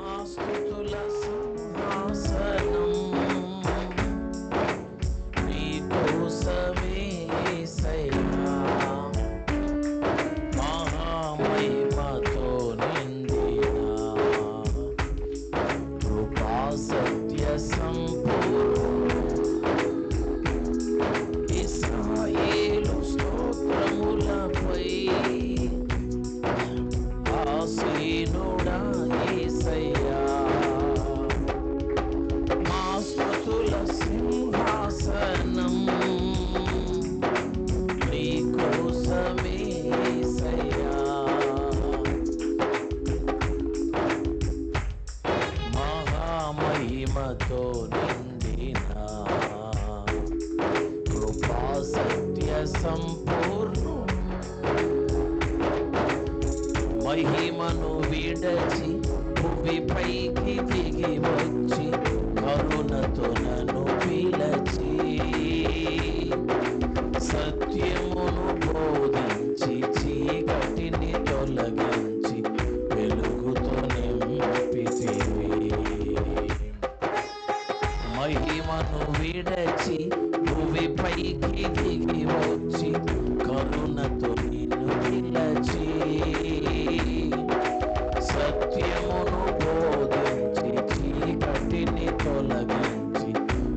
మా సింహాసన. మహామహిమతో కృపా సత్య సంపూర్ణ. మహిమను విడచి భూమిపైకి దిగి వచ్చి కరుణతో నన్ను విడచి భూమిపైకి దిగి వచ్చి కరుణతో నిన్ను పిలచి సత్యమును బోధించి చీకటిని తొలగించి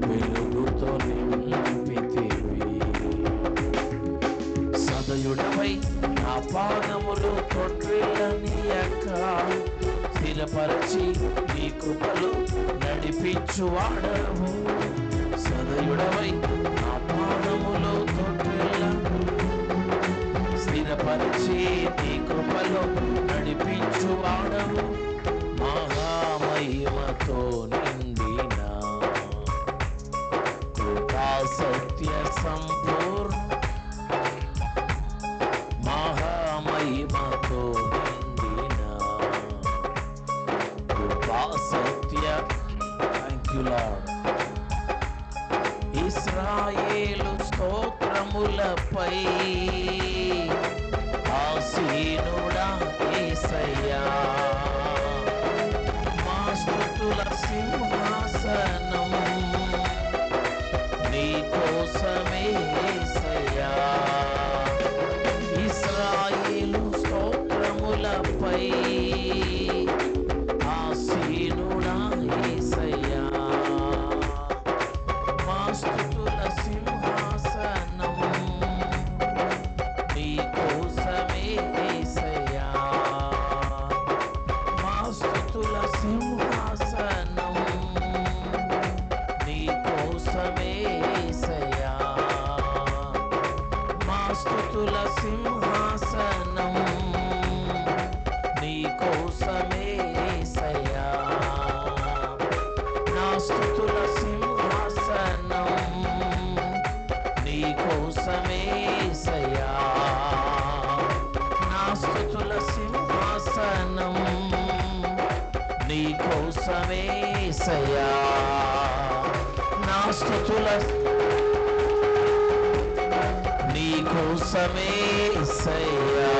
వెలుగుతో నింపితివి సదయుడవై నా పాదములు తొట్టిల్లనియక స్థిరపరచి నీ కృపలు నడిపించువాడము హృదయుడవై నా పాదములు తొట్టిల్ల స్థిరపరచి నీ కృపలు నడిపించువాడవు మహామహిమతో నిండిన కృపా సత్య సంపూర్ణ మహామహిమతో నిండిన కృపా సత్య థ్యాంక్ యూ లాడ్ స్తోత్రములపై. కోసమే మా స్తుతుల సింహాసనం నీ కోసమే నా స్తుతుల సింహాసనం నీ నా సింహాసనం నీ యేసయ్యా నీ కోసమే సయ్యా